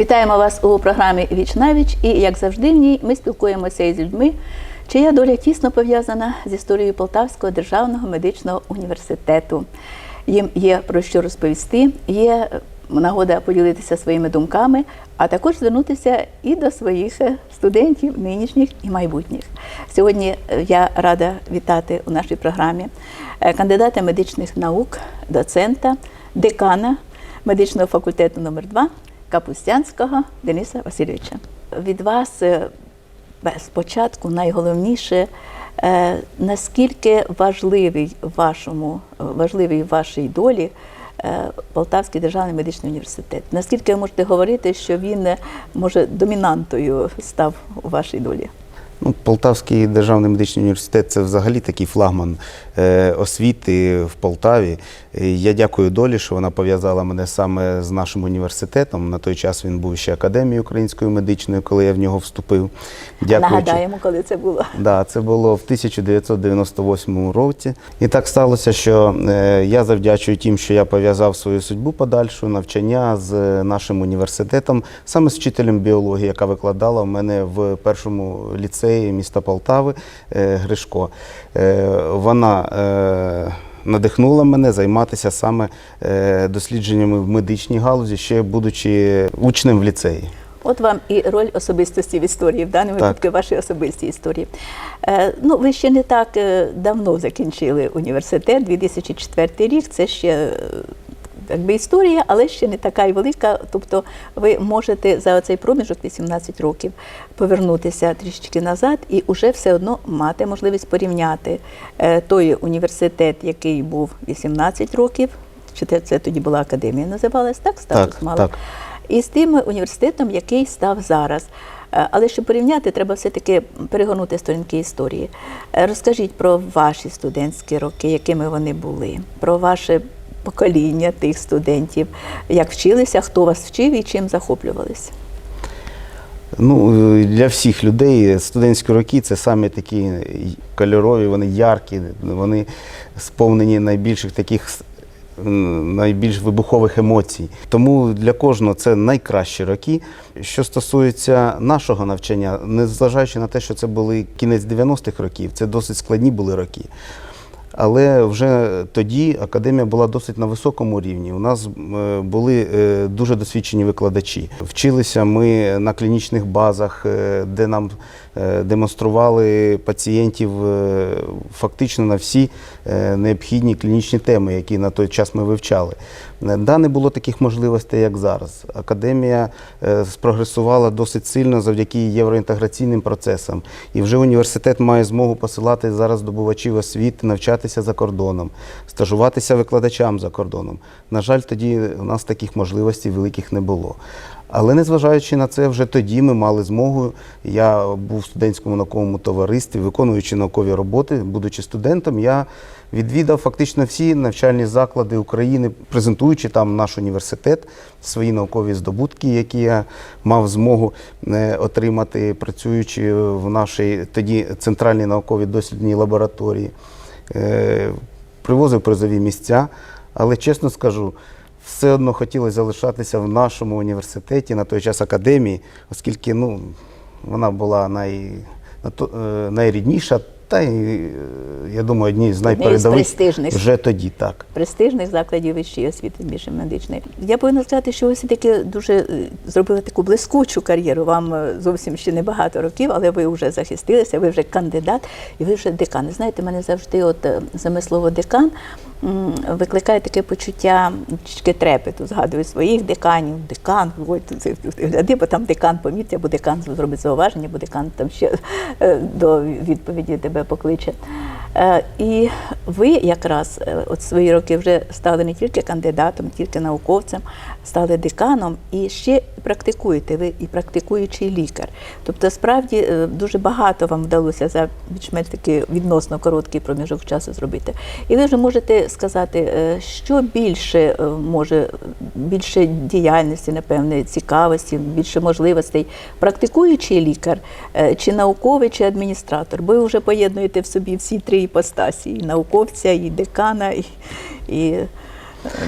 Вітаємо вас у програмі Віч на віч. І як завжди, в ній ми спілкуємося із людьми, чия доля тісно пов'язана з історією Полтавського державного медичного університету. Їм є про що розповісти, є нагода поділитися своїми думками, а також звернутися і до своїх е, студентів, нинішніх і майбутніх. Сьогодні е, я рада вітати у нашій програмі е, кандидата медичних наук, доцента, декана медичного факультету номер 2 Капустянського Дениса Васильовича. Від вас е, спочатку найголовніше, е, наскільки важливий вашому важливий вашій долі е, Полтавський державний медичний університет. Наскільки ви можете говорити, що він може домінантою став у вашій долі? Ну, Полтавський державний медичний університет це взагалі такий флагман освіти в Полтаві. Я дякую долі, що вона пов'язала мене саме з нашим університетом. На той час він був ще академією українською медичною, коли я в нього вступив. Дякуючи- Нагадаємо, коли це було. Да, це було в 1998 році. І так сталося, що е, я завдячую тим, що я пов'язав свою судьбу подальшу навчання з нашим університетом, саме з вчителем біології, яка викладала в мене в першому ліцеї міста Полтави е, Гришко. Е, Вона е, надихнула мене займатися саме е, дослідженнями в медичній галузі, ще будучи учнем в ліцеї. От вам і роль особистості в історії, в даному випадку вашій особистій історії. Е, ну, ви ще не так е, давно закінчили університет, 2004 рік. Це ще якби історія, але ще не така й велика. Тобто ви можете за цей проміжок 18 років повернутися трішечки назад і вже все одно мати можливість порівняти е, той університет, який був 18 років. Чи це, це тоді була академія, називалась так? Статус Так, мала. так. І з тим університетом, який став зараз. Е, Але щоб порівняти, треба все-таки перегорнути сторінки історії. Е, Розкажіть про ваші студентські роки, якими вони були, про ваше покоління тих студентів, як вчилися, хто вас вчив і чим захоплювалися. Ну, е, для всіх людей студентські роки це саме такі кольорові, вони яркі, вони сповнені найбільших таких найбільш вибухових емоцій. Тому для кожного це найкращі роки. Що стосується нашого навчання, незважаючи на те, що це були кінець 90-х років, це досить складні були роки. Але вже тоді академія була досить на високому рівні. У нас е, були е, дуже досвідчені викладачі. Вчилися ми на клінічних базах, е, де нам демонстрували пацієнтів е, фактично на всі е, необхідні клінічні теми, які на той час ми вивчали. Е, Да, не було таких можливостей, як зараз. Академія е, спрогресувала досить сильно завдяки євроінтеграційним процесам. І вже університет має змогу посилати зараз здобувачів освіти, навчатися за кордоном, стажуватися викладачам за кордоном. На жаль, тоді у нас таких можливостей великих не було. Але незважаючи на це, вже тоді ми мали змогу. Я був в студентському науковому товаристві, виконуючи наукові роботи, будучи студентом, я відвідав фактично всі навчальні заклади України, презентуючи там наш університет, свої наукові здобутки, які я мав змогу е, отримати, працюючи в нашій тоді центральній науковій дослідній лабораторії. Е, Привозив призові місця, але чесно скажу, все одно хотілося залишатися в нашому університеті на той час академії, оскільки ну, вона була най, е, найрідніша та й, е, я думаю, одні з найпередових вже тоді так. престижних закладів вищої освіти, більше медичної. Я повинна сказати, що ви все-таки дуже е, зробили таку блискучу кар'єру. Вам зовсім ще не багато років, але ви вже захистилися, ви вже кандидат і ви вже декан. Знаєте, мене завжди от е, саме слово декан викликає таке почуття трепету. Згадую своїх деканів, декан, гляди, бо там декан помітить, або декан зробить зауваження, бо декан там ще е, до відповіді тебе покличе. Е, І ви якраз е, от свої роки вже стали не тільки кандидатом, тільки науковцем, стали деканом і ще практикуєте. Ви і практикуючий лікар. Тобто, справді е, дуже багато вам вдалося за більш-менш такий відносно короткий проміжок часу зробити. І ви вже можете сказати, е, що більше е, може більше діяльності, напевне, цікавості, більше можливостей, практикуючий лікар чи науковий, чи адміністратор. Ви вже поєднуєте в собі всі три іпостасі: і науковця, і декана, і, і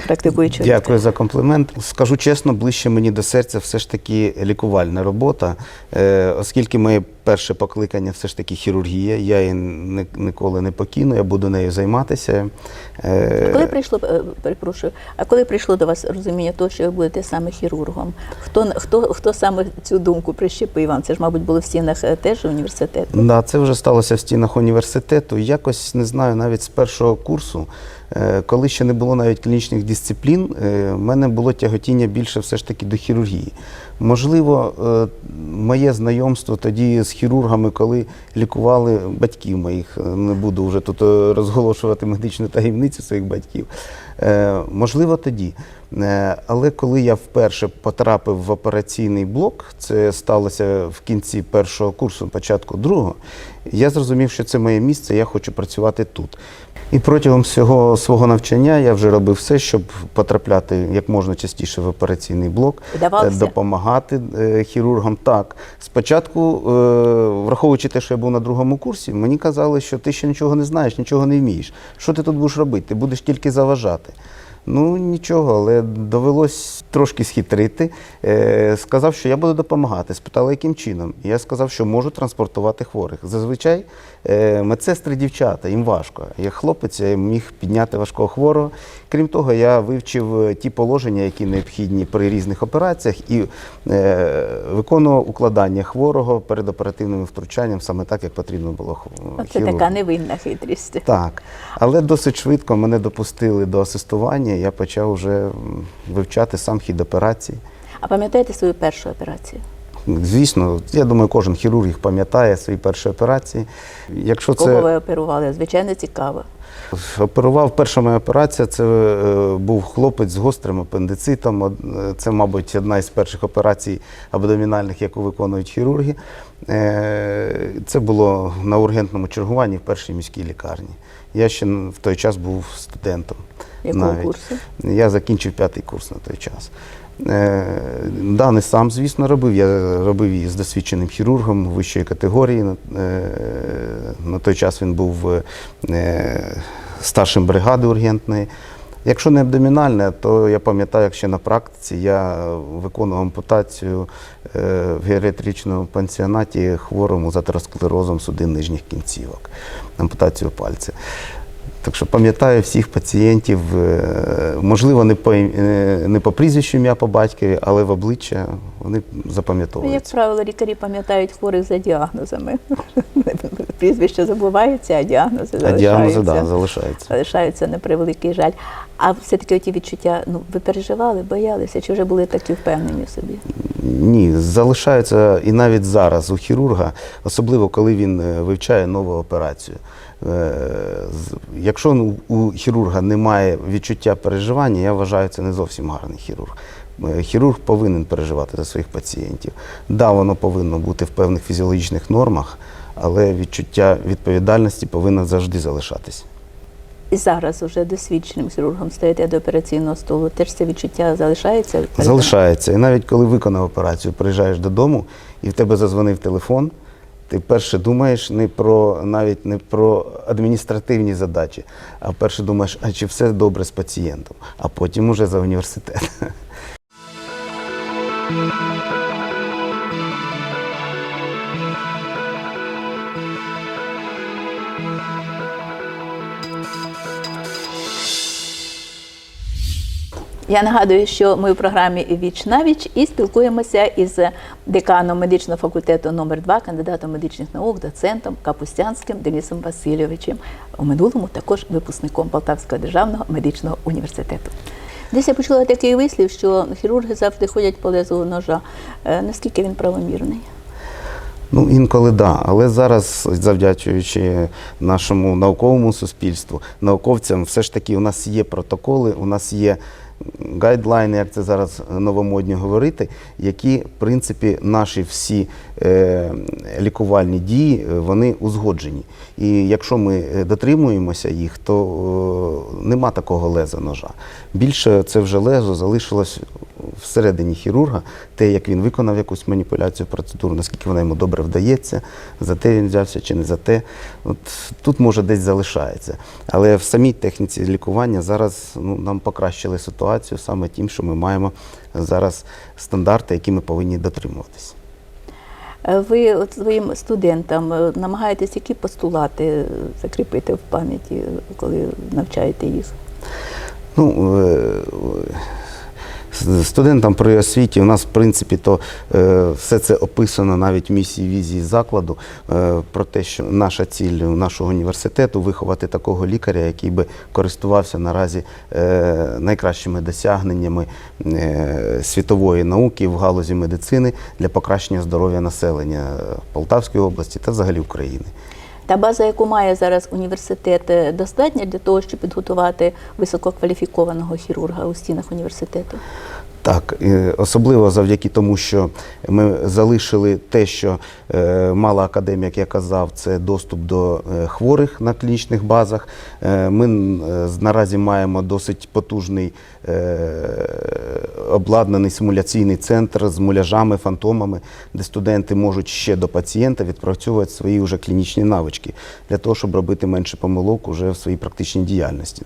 практикуючого лікаря. Дякую за комплімент. Скажу чесно, ближче мені до серця все ж таки лікувальна робота, е, оскільки моє перше покликання все ж таки хірургія. Я її ніколи не покину, я буду нею займатися. Е, А коли прийшло, е, перепрошую, а коли прийшло до вас розуміння того, що ви будете саме хірургом? Хто, хто, хто саме цю думку прищепив вам? Це ж, мабуть, було в стінах теж університету. Да, це вже сталося в стінах університету. Якось не знаю, навіть з першого курсу, коли ще не було навіть клінічних дисциплін, е, в мене було тяготіння більше все ж таки до хірургії. Можливо, е, моє знайомство тоді з хірургами, коли лікували батьків моїх, е, не буду вже тут е, розголошувати медичну таємницю своїх батьків. Можливо, тоді. Але коли я вперше потрапив в операційний блок, це сталося в кінці першого курсу, початку другого, я зрозумів, що це моє місце, я хочу працювати тут. І протягом всього свого навчання я вже робив все, щоб потрапляти як можна частіше в операційний блок, Вдавалося? Допомагати е, хірургам. Так, спочатку, е, враховуючи те, що я був на другому курсі, мені казали, що ти ще нічого не знаєш, нічого не вмієш. Що ти тут будеш робити? Ти будеш тільки заважати. Ну нічого, але довелось трошки схитрити. Е, сказав, що я буду допомагати. Спитали, яким чином. Я сказав, що можу транспортувати хворих. Зазвичай медсестри дівчата, їм важко. Я хлопець, я міг підняти важкого хворого. Крім того, я вивчив е, ті положення, які необхідні при різних операціях, і е, виконував укладання хворого перед оперативним втручанням саме так, як потрібно було хв- Це така невинна хитрість. Так, але досить швидко мене допустили до асистування. Я почав вже вивчати сам хід операції. А пам'ятаєте свою першу операцію? Звісно, я думаю, кожен хірург їх пам'ятає свої перші операції. Якщо Кого це ви оперували? Звичайно, цікаво. оперував перша моя операція, це е, був хлопець з гострим апендицитом. Е, Це, мабуть, одна із перших операцій абдомінальних, яку виконують хірурги. Е, Це було на ургентному чергуванні в першій міській лікарні. Я ще в той час був студентом. Якого навіть. курсу? Я закінчив п'ятий курс на той час. Е, Да, не сам, звісно, робив. Я робив її з досвідченим хірургом вищої категорії. На, е, той час він був е, старшим бригади ургентної. Якщо не абдомінальне, то я пам'ятаю, як ще на практиці я виконував ампутацію в геріатричному пансіонаті хворому з атеросклерозом судин нижніх кінцівок, ампутацію пальця. Так що пам'ятаю всіх пацієнтів, е, можливо, не по, е, не по прізвищу ім'я по батькові, але в обличчя вони Ну, як правило, лікарі пам'ятають хворих за діагнозами. Прізвища забуваються, а діагнози А діагнози залишаються. да, залишаються. залишаються на превеликий жаль. А все-таки ті відчуття, ну ви переживали, боялися, чи вже були такі впевнені в собі? Ні, залишаються і навіть зараз у хірурга, особливо коли він е, вивчає нову операцію. Е, Якщо ну, у хірурга немає відчуття переживання, я вважаю, це не зовсім гарний хірург. Е, Хірург повинен переживати за своїх пацієнтів. Да, воно повинно бути в певних фізіологічних нормах, але відчуття відповідальності повинно завжди залишатись. І зараз уже досвідченим хірургом стоїте до операційного столу. Теж це відчуття залишається? Залишається. І навіть коли виконав операцію, приїжджаєш додому і в тебе зазвонив телефон, ти перше думаєш не про навіть не про адміністративні задачі, а перше думаєш, а чи все добре з пацієнтом, а потім уже за університет. Я нагадую, що ми у програмі Віч на віч і спілкуємося із деканом медичного факультету номер 2 кандидатом медичних наук, доцентом Капустянським Денисом Васильовичем, у минулому також випускником Полтавського державного медичного університету. Десь я почула такий вислів, що хірурги завжди ходять по лезу ножа. Е, Наскільки він правомірний? Ну, інколи да. але зараз, завдячуючи нашому науковому суспільству, науковцям, все ж таки у нас є протоколи, у нас є гайдлайни, як це зараз новомодні говорити, які, в принципі, наші всі е, лікувальні дії, е, вони узгоджені. І якщо ми е, дотримуємося їх, то е, нема такого леза ножа. Більше це вже лезо залишилось всередині хірурга, те, як він виконав якусь маніпуляцію, процедуру, наскільки вона йому добре вдається, за те він взявся чи не за те. От тут може десь залишається. Але в самій техніці лікування зараз ну, нам покращили ситуацію саме тим, що ми маємо зараз стандарти, які ми повинні дотримуватись. Е, Ви от своїм студентам е, намагаєтесь які постулати е, закріпити в пам'яті, коли навчаєте їх? Ну, студентам при освіті у нас, в принципі, то е, все це описано навіть в місії візії закладу е, про те, що наша ціль нашого університету виховати такого лікаря, який би користувався наразі е, найкращими досягненнями світової науки в галузі медицини для покращення здоров'я населення Полтавської області та взагалі України. Та база, яку має зараз університет, е, достатня для того, щоб підготувати висококваліфікованого хірурга у стінах університету? Так, особливо завдяки тому, що ми залишили те, що е, мала академія, як я казав, це доступ до е, хворих на клінічних базах. Е, Ми наразі маємо досить потужний обладнаний симуляційний центр з муляжами, фантомами, де студенти можуть ще до пацієнта відпрацьовувати свої вже клінічні навички для того, щоб робити менше помилок уже в своїй практичній діяльності.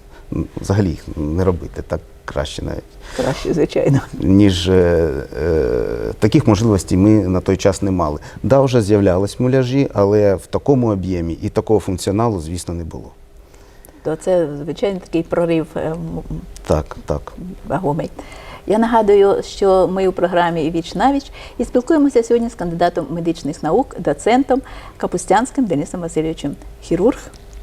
Взагалі їх не робити так краще навіть Краще, звичайно. ніж е, е, таких можливостей ми на той час не мали. Да, вже з'являлись муляжі, але в такому об'ємі і такого функціоналу, звісно, не було. То це, звичайно, такий прорив е, Так, так. вагомий. Я нагадую, що ми у програмі Віч навіч і спілкуємося сьогодні з кандидатом медичних наук, доцентом Капустянським Денисом Васильовичем. Хірург,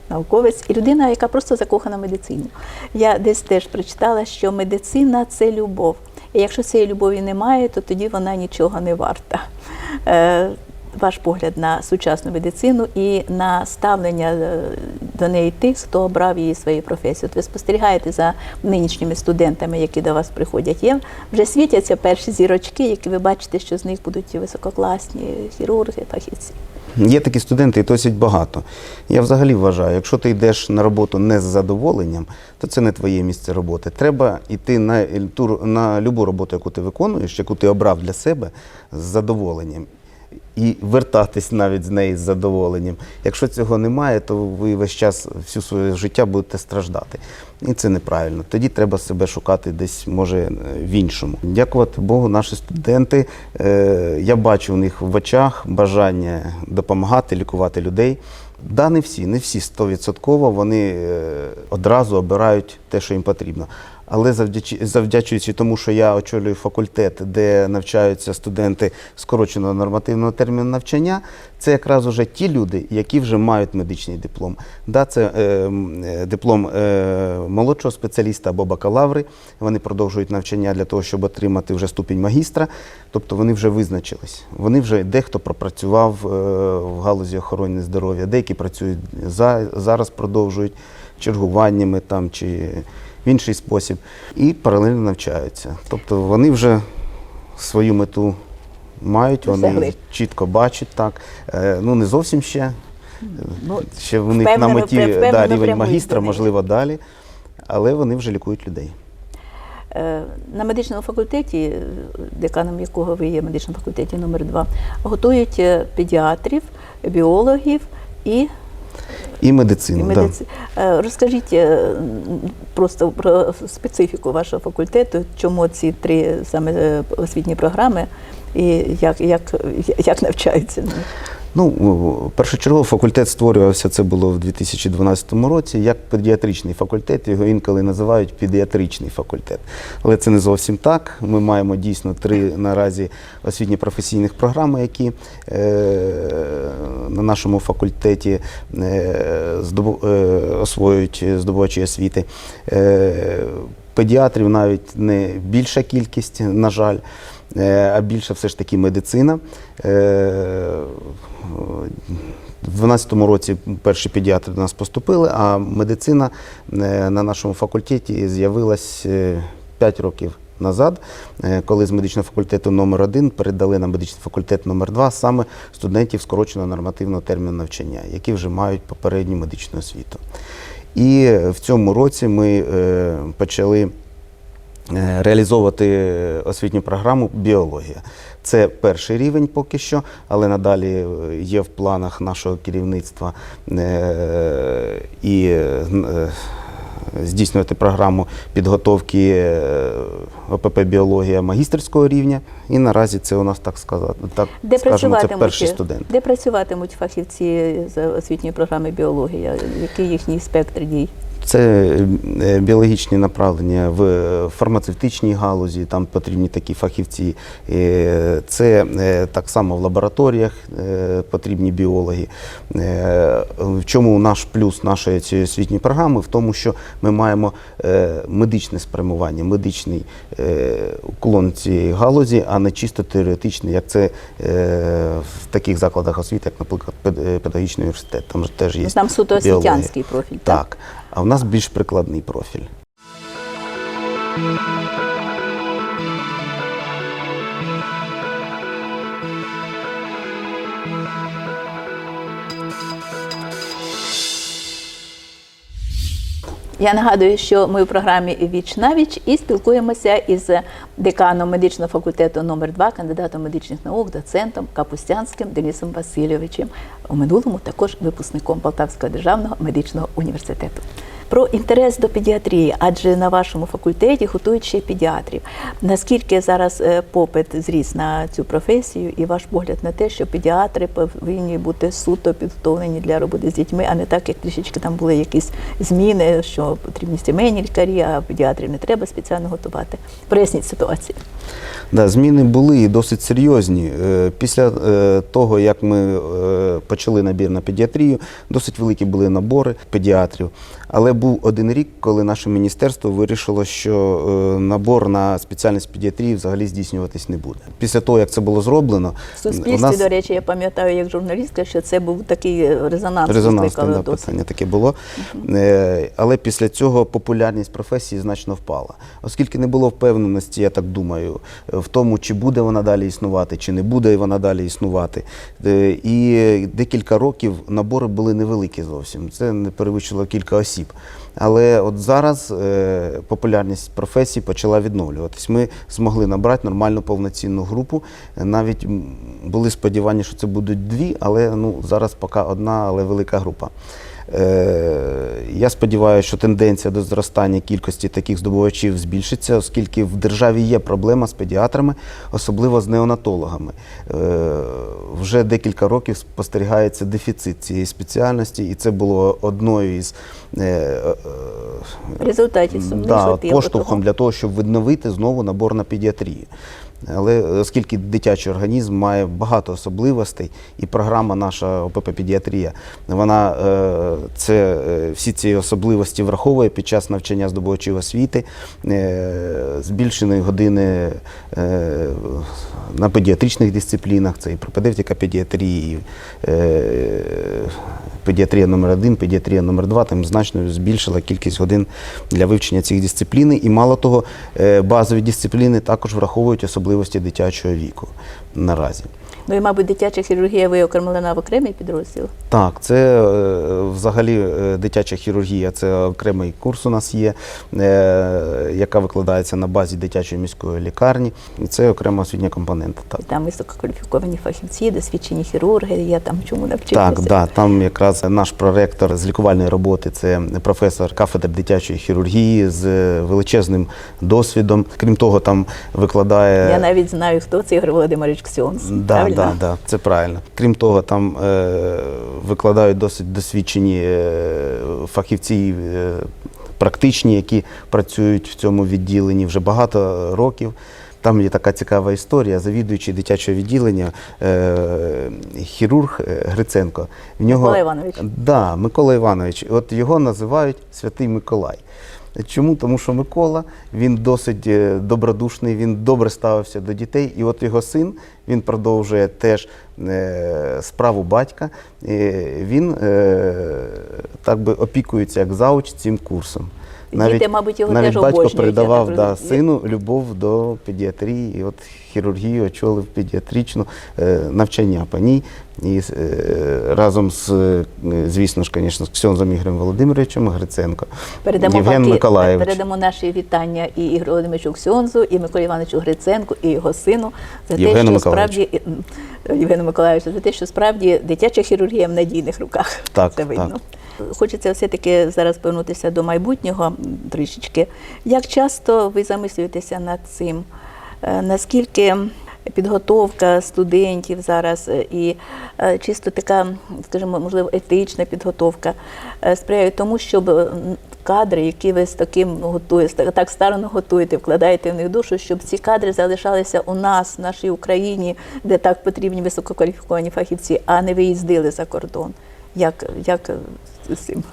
науковець і людина, яка просто закохана в медицині. Я десь теж прочитала, що медицина це любов. І якщо цієї любові немає, то тоді вона нічого не варта. Е, Ваш погляд на сучасну медицину і на ставлення е, до неї тих, хто обрав її своєю професією. От ви спостерігаєте за нинішніми студентами, які до вас приходять. Є вже світяться перші зірочки, які ви бачите, що з них будуть висококласні хірурги, фахівці. Є такі студенти, і досить багато. Я взагалі вважаю, якщо ти йдеш на роботу не з задоволенням, то це не твоє місце роботи. Треба йти на, ту, на любу роботу, яку ти виконуєш, яку ти обрав для себе з задоволенням. І вертатись навіть з неї з задоволенням. Якщо цього немає, то ви весь час всю своє життя будете страждати. І це неправильно. Тоді треба себе шукати десь, може, в іншому. Дякувати Богу, наші студенти. е, Я бачу у них в очах бажання допомагати, лікувати людей. Да, не всі, не всі стовідсотково вони е, одразу обирають те, що їм потрібно. Але завдячуючи тому, що я очолюю факультет, де навчаються студенти скороченого нормативного терміну навчання, це якраз уже ті люди, які вже мають медичний диплом. Да, це е, е, диплом е, молодшого спеціаліста або бакалаври. Вони продовжують навчання для того, щоб отримати вже ступінь магістра. Тобто вони вже визначились. Вони вже дехто пропрацював е, в галузі охорони здоров'я, деякі працюють за, зараз, продовжують чергуваннями там чи в інший спосіб, і паралельно навчаються. Тобто вони вже свою мету мають, вони Досягли. чітко бачать так. Е, Ну не зовсім ще. Ну, Ще в них на меті впевнено да, рівень магістра, можливо, далі, але вони вже лікують людей. Е, На медичному факультеті, деканом якого ви є медичному факультеті номер 2 готують е, педіатрів, біологів і І медицину. І да. Е, Розкажіть е, просто про специфіку вашого факультету, чому ці три саме е, освітні програми і як, як, як навчаються. Ну, першочергово факультет створювався, це було в 2012 році, як педіатричний факультет, його інколи називають педіатричний факультет. Але це не зовсім так. Ми маємо дійсно три наразі освітні професійних програми, які е, на нашому факультеті е, е, освоюють здобувачі освіти. Педіатрів навіть не більша кількість, на жаль, а більше все ж таки медицина. Е, в 2012 році перші педіатри до нас поступили, а медицина е, на нашому факультеті з'явилась 5 років назад, е, коли з медичного факультету номер 1 передали на медичний факультет номер 2 саме студентів скороченого нормативного терміну навчання, які вже мають попередню медичну освіту. І в цьому році ми е, почали е, реалізовувати освітню програму біологія. Це перший рівень поки що, але надалі е, є в планах нашого керівництва е, і е, здійснювати програму підготовки е, ОПП біологія магістерського рівня. І наразі це у нас так сказати, так Де скажемо, це перші студенти. де працюватимуть фахівці з освітньої програми біологія? Який їхній спектр дій? Це е, біологічні направлення в фармацевтичній галузі, там потрібні такі фахівці. Е, Це е, так само в лабораторіях е, потрібні біологи. Е, В чому наш плюс нашої цієї освітньої програми? В тому, що ми маємо е, медичне спрямування, медичний е, уклон цієї галузі, а не чисто теоретичний, як це е, в таких закладах освіти, як, наприклад, е, педагогічний університет. Там теж є Там суто освітянський профіль. Так. Так, а в нас більш прикладний профіль. Я нагадую, що ми в програмі Віч на віч і спілкуємося із деканом медичного факультету номер 2 кандидатом медичних наук, доцентом Капустянським Денисом Васильовичем, у минулому також випускником Полтавського державного медичного університету. Про інтерес до педіатрії, адже на вашому факультеті готують ще педіатрів. Наскільки зараз е, попит зріс на цю професію, і ваш погляд на те, що педіатри повинні бути суто підготовлені для роботи з дітьми, а не так, як трішечки там були якісь зміни, що потрібні сімейні лікарі, а педіатрів не треба спеціально готувати. Проясніть ситуацію. Да, зміни були і досить серйозні. Е, Після е, того, як ми почали набір на педіатрію, досить великі були набори педіатрів. Але був один рік, коли наше міністерство вирішило, що е, набор на спеціальність педіатрії взагалі здійснюватись не буде. Після того, як це було зроблено, В суспільстві, до речі, я пам'ятаю як журналістка, що це був такий резонанс. Резонансне да, питання таке було. Е, Але після цього популярність професії значно впала. Оскільки не було впевненості, я так думаю, в тому, чи буде вона далі існувати, чи не буде вона далі існувати. Е, І декілька років набори були невеликі зовсім. Це не перевищило кілька осіб. Але от зараз е, популярність професії почала відновлюватись. Ми змогли набрати нормальну повноцінну групу. Навіть були сподівання, що це будуть дві, але ну, зараз поки одна, але велика група. Е, Я сподіваюся, що тенденція до зростання кількості таких здобувачів збільшиться, оскільки в державі є проблема з педіатрами, особливо з неонатологами. Е, Вже декілька років спостерігається дефіцит цієї спеціальності, і це було одною із е, В результаті сумних да, поштовхом для того, щоб відновити знову набор на педіатрію. Але оскільки дитячий організм має багато особливостей, і програма наша ОПП педіатрія, вона е, це е, всі ці особливості враховує під час навчання здобувачів освіти, е, збільшені години на педіатричних дисциплінах, це і пропедевтика педіатрії, і, педіатрія номер 1 педіатрія номер 2 там значно збільшила кількість годин для вивчення цих дисциплін. І мало того, е, базові дисципліни також враховують особливості дитячого віку наразі. Ну і, мабуть, дитяча хірургія виокремлена в окремий підрозділ. Так, це е, взагалі е, дитяча хірургія, це окремий курс у нас є, е, яка викладається на базі дитячої міської лікарні. І це окрема освітня компонента. Так. І там висококваліфіковані фахівці, досвідчені хірурги. Я там чому навчилася. Так, да, там якраз наш проректор з лікувальної роботи це професор кафедри дитячої хірургії з величезним досвідом. Крім того, там викладає Я навіть знаю, хто це Ігор Володимирович Ксьонс. Да, правильно? да, да, це правильно. Крім того, там е, викладають досить досвідчені е, фахівці е, практичні, які працюють в цьому відділенні вже багато років. Там є така цікава історія. Завідуючий дитячого відділення, е, хірург е, Гриценко. В нього, Микола Іванович. Да, Микола Іванович. От його називають Святий Миколай. Чому? Тому що Микола він досить е, добродушний, він добре ставився до дітей. І от його син він продовжує теж е, справу батька. Він е, так би опікується як зауч цим курсом. Діти, мабуть, його навіть теж батько обожнюють, передавав да, сину любов до педіатрії, і от хірургію очолив педіатричну е, навчання по ній. І е, разом з, е, звісно ж, звісно, з Ксьонзом Ігорем Володимировичем Гриценко, Передамо Євген Миколаєвич. передамо наші вітання і Ігорю Володимировичу Ксьонзу, і Миколі Івановичу Гриценку, і його сину за Євгену те, що справді Євгену Миколаївичу, за те, що справді дитяча хірургія в надійних руках. Так, Це видно. так. Хочеться все-таки зараз повернутися до майбутнього трішечки. Як часто ви замислюєтеся над цим? Е, Наскільки підготовка студентів зараз е, і е, чисто така, скажімо, можливо, етична підготовка сприяють тому, щоб кадри, які ви з таким готуєте, так старано готуєте, вкладаєте в них душу, щоб ці кадри залишалися у нас, в нашій Україні, де так потрібні висококваліфіковані фахівці, а не виїздили за кордон. Як, як з цим?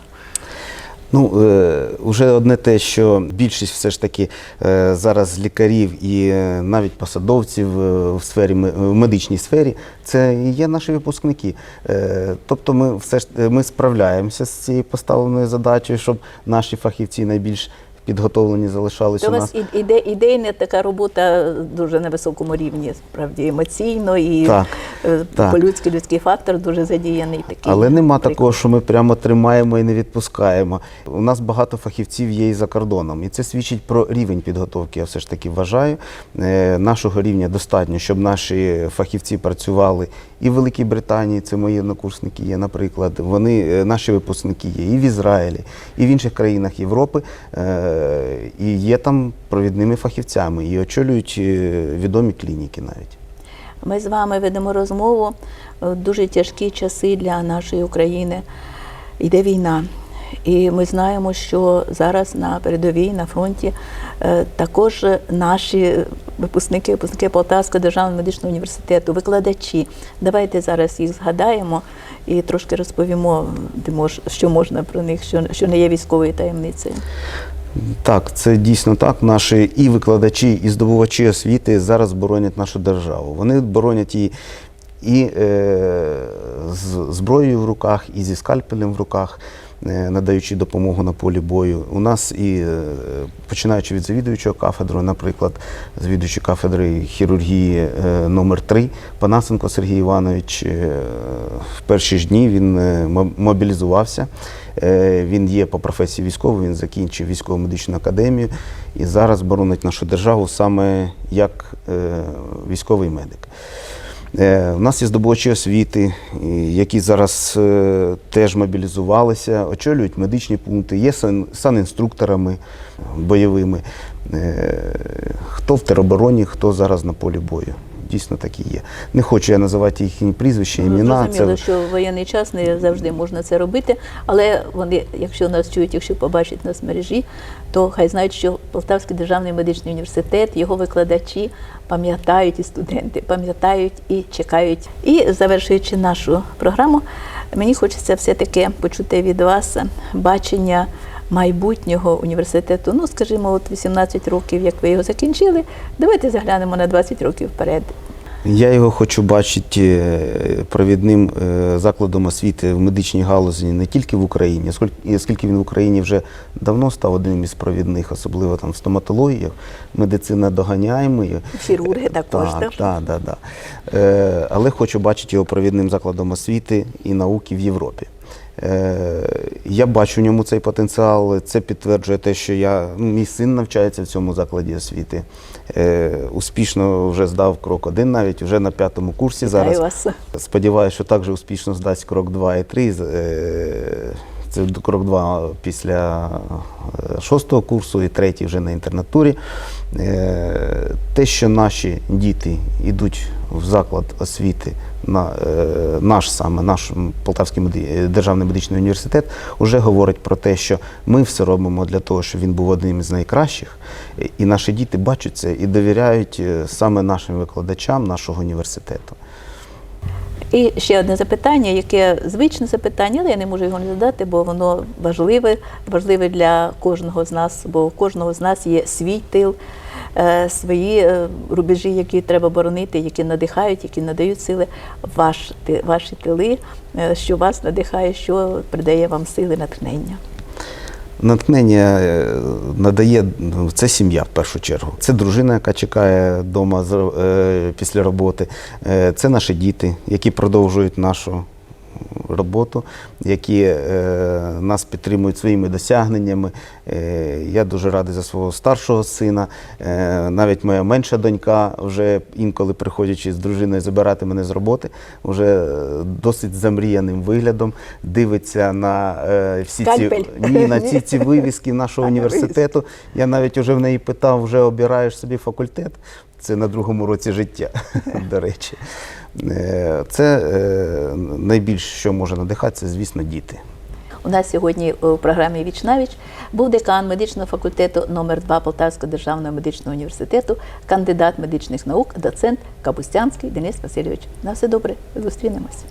Ну, е, вже одне те, що більшість все ж таки е, зараз лікарів і е, навіть посадовців е, в сфері в медичній сфері, це є наші випускники. Е, Тобто ми все ж е, ми справляємося з цією поставленою задачею, щоб наші фахівці найбільш підготовлені залишалися То у у нас. іде, ідейна така робота дуже на високому рівні, справді емоційно і Так, е, так. по-людськи людський фактор дуже задіяний такий. Але нема приклад. такого, що ми прямо тримаємо і не відпускаємо. У нас багато фахівців є і за кордоном, і це свідчить про рівень підготовки. Я все ж таки вважаю. Е, Нашого рівня достатньо, щоб наші фахівці працювали і в Великій Британії. Це мої однокурсники є, наприклад. Вони е, наші випускники є і в Ізраїлі, і в інших країнах Європи. е, І є там провідними фахівцями і очолюють е, відомі клініки навіть. Ми з вами ведемо розмову в дуже тяжкі часи для нашої України. Йде війна. І ми знаємо, що зараз на передовій, на фронті е, також наші випускники, випускники Полтавського державного медичного університету, викладачі. Давайте зараз їх згадаємо і трошки розповімо, що можна про них, що, не є військовою таємницею. Так, це дійсно так. Наші і викладачі, і здобувачі освіти зараз боронять нашу державу. Вони боронять її і е, з зброєю в руках, і зі скальпелем в руках, надаючи допомогу на полі бою. У нас і е, починаючи від завідуючого кафедру, наприклад, завідуючий кафедри хірургії е, номер 3 Панасенко Сергій Іванович, е, в перші ж дні він е, мобілізувався. Е, Він є по професії військовий, він закінчив військово медичну академію і зараз боронить нашу державу саме як е, військовий медик. Е, У нас є здобувачі освіти, які зараз е, теж мобілізувалися, очолюють медичні пункти, є санінструкторами бойовими. Е, Хто в теробороні, хто зараз на полі бою. Дійсно так і є. Не хочу я називати їхні прізвища, Ну, імена. Зрозуміло, що в воєнний час не завжди можна це робити, але вони, якщо нас чують, якщо побачать нас в мережі, то хай знають, що Полтавський державний медичний університет, його викладачі пам'ятають і студенти, пам'ятають і чекають. І завершуючи нашу програму, мені хочеться все-таки почути від вас бачення майбутнього університету. Ну, скажімо, от 18 років, як ви його закінчили. Давайте заглянемо на 20 років вперед. Я його хочу бачити е, провідним е, закладом освіти в медичній галузі не тільки в Україні, оскільки- він в Україні вже давно став одним із провідних, особливо там в стоматології. Медицина доганяє ми. її. Хірурги також, Так, так? так, так. Е, але хочу бачити його провідним закладом освіти і науки в Європі. Е, я бачу в ньому цей потенціал. Це підтверджує те, що я, ну, мій син навчається в цьому закладі освіти. Е, успішно вже здав крок один, навіть вже на п'ятому курсі Вітаю зараз. вас. Сподіваюся, що також успішно здасть крок 2 і 3. Е, Це крок 2 після шостого курсу і третій вже на інтернатурі. Те, що наші діти йдуть в заклад освіти, на е, наш саме наш Полтавський державний медичний університет, вже говорить про те, що ми все робимо для того, щоб він був одним з найкращих, і наші діти бачать це і довіряють е, саме нашим викладачам нашого університету. І ще одне запитання, яке звичне запитання, але я не можу його не задати, бо воно важливе, важливе для кожного з нас, бо у кожного з нас є свій тил, е, свої е, рубежі, які треба боронити, які надихають, які надають сили. Ваш, ваші тили, е, що вас надихає, що придає вам сили, натхнення. Натхнення е, надає ну, це сім'я в першу чергу. Це дружина, яка чекає вдома після роботи. Е, Це наші діти, які продовжують нашу роботу, які е, нас підтримують своїми досягненнями. Е, я дуже радий за свого старшого сина. Е, навіть моя менша донька, вже інколи приходячи з дружиною забирати мене з роботи, вже досить замріяним виглядом дивиться на е, всі ці ні, на ці, ці вивіски нашого університету. Я навіть вже в неї питав, вже обираєш собі факультет. Це на другому році життя, до речі. Е, Це е, найбільше, що може надихати, це, звісно, діти. У нас сьогодні у програмі Віч був декан медичного факультету номер 2 Полтавського державного медичного університету, кандидат медичних наук, доцент Капустянський Денис Васильович. На все добре, зустрінемось.